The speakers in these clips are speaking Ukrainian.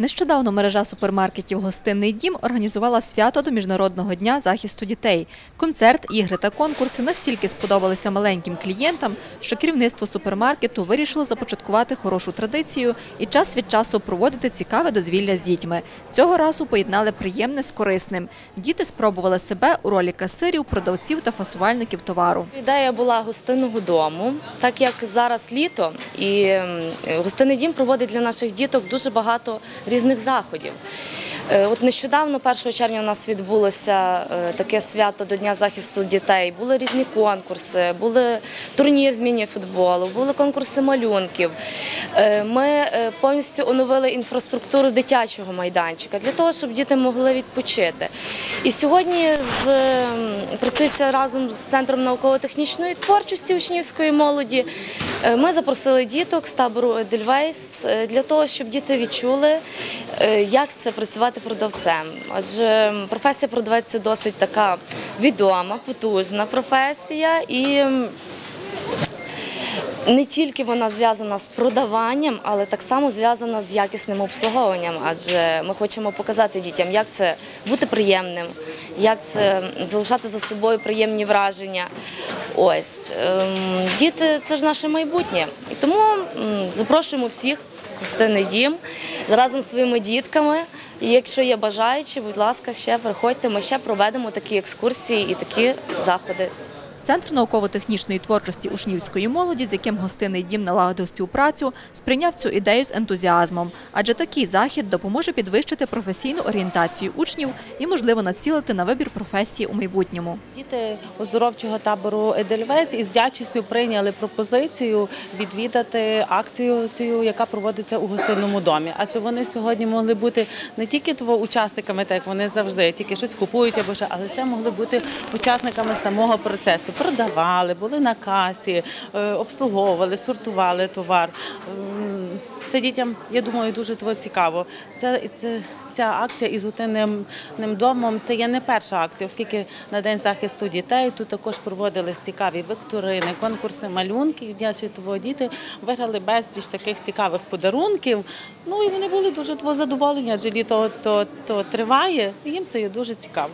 Нещодавно мережа супермаркетів Гостинний дім організувала свято до Міжнародного дня захисту дітей. Концерт, ігри та конкурси настільки сподобалися маленьким клієнтам, що керівництво супермаркету вирішило започаткувати хорошу традицію і час від часу проводити цікаве дозвілля з дітьми. Цього разу поєднали приємне з корисним. Діти спробували себе у ролі касирів, продавців та фасувальників товару. Ідея була гостинного дому, так як зараз літо, і гостинний дім проводить для наших діток дуже багато різних заходів. Е, От нещодавно, 1 червня, у нас відбулося е, таке свято до Дня захисту дітей. Були різні конкурси, були турнір з міні-футболу, були конкурси малюнків. Е, Ми повністю оновили інфраструктуру дитячого майданчика для того, щоб діти могли відпочити. І сьогодні з, працюється разом з Центром науково-технічної творчості учнівської молоді. Е, Ми запросили діток з табору Едельвейс е, для того, щоб діти відчули, е, як це працювати продавцем. Адже професія продавець досить така відома, потужна професія і. Не тільки вона зв'язана з продаванням, але так само зв'язана з якісним обслуговуванням. Адже ми хочемо показати дітям, як це бути приємним, як це залишати за собою приємні враження. Ось ем, діти це ж наше майбутнє. І тому запрошуємо всіх гостинний дім разом з своїми дітками. І якщо є бажаючі, будь ласка, ще приходьте. Ми ще проведемо такі екскурсії і такі заходи. Центр науково-технічної творчості учнівської молоді, з яким гостинний дім налагодив співпрацю, сприйняв цю ідею з ентузіазмом, адже такий захід допоможе підвищити професійну орієнтацію учнів і, можливо, націлити на вибір професії у майбутньому. Діти оздоровчого табору Едельвейс із вдячністю прийняли пропозицію відвідати акцію, цю, яка проводиться у гостинному домі. Адже вони сьогодні могли бути не тільки учасниками, так як вони завжди, тільки щось купують або ще, але ще могли бути учасниками самого процесу. Продавали, були на касі, е, обслуговували, сортували товар. Це дітям, я думаю, дуже цікаво. Це, це Ця акція із гостинним домом це є не перша акція, оскільки на день захисту дітей тут також проводились цікаві викторини, конкурси малюнків. Дячі того діти виграли безліч таких цікавих подарунків. Ну і вони були дуже задоволені, адже літо то, то триває, і їм це є дуже цікаво.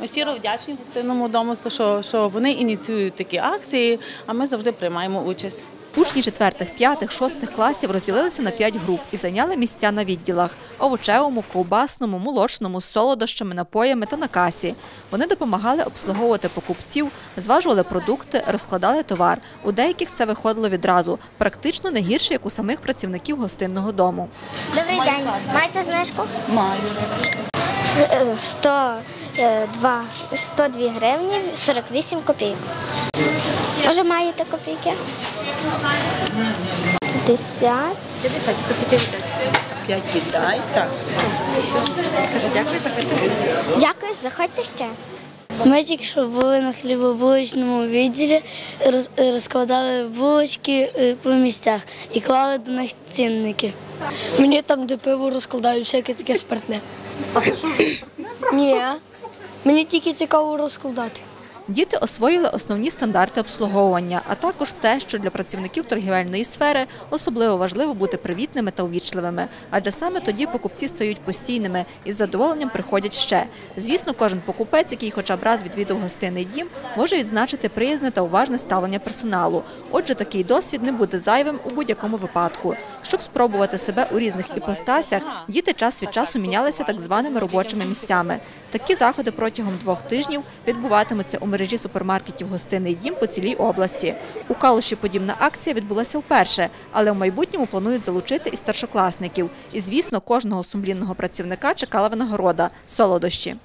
Ми щиро вдячні гостинному дому, що вони ініціюють такі акції, а ми завжди приймаємо участь. Учні 4, 5, 6 класів розділилися на 5 груп і зайняли місця на відділах – овочевому, ковбасному, молочному, з солодощами, напоями та на касі. Вони допомагали обслуговувати покупців, зважували продукти, розкладали товар. У деяких це виходило відразу, практично не гірше, як у самих працівників гостинного дому. Добрий день. Маєте знижку? Маю. Е, 102, 102 гривні 48 копійок. Може маєте копійки? 50. 5 віддай. Так. Дякую, заходьте ще. Ми тільки що були на хлібобулочному відділі, роз- розкладали булочки е, по місцях і клали до них цінники. Мені там, де пиво розкладають, всяке таке спиртне. Ні, мені тільки цікаво розкладати. Діти освоїли основні стандарти обслуговування, а також те, що для працівників торгівельної сфери особливо важливо бути привітними та увічливими, адже саме тоді покупці стають постійними і з задоволенням приходять ще. Звісно, кожен покупець, який хоча б раз відвідав гостинний дім, може відзначити приязне та уважне ставлення персоналу. Отже, такий досвід не буде зайвим у будь-якому випадку. Щоб спробувати себе у різних іпостасях, діти час від часу мінялися так званими робочими місцями. Такі заходи протягом двох тижнів відбуватимуться у мережі супермаркетів «Гостинний дім» по цілій області. У Калуші подібна акція відбулася вперше, але в майбутньому планують залучити і старшокласників. І, звісно, кожного сумлінного працівника чекала винагорода – солодощі.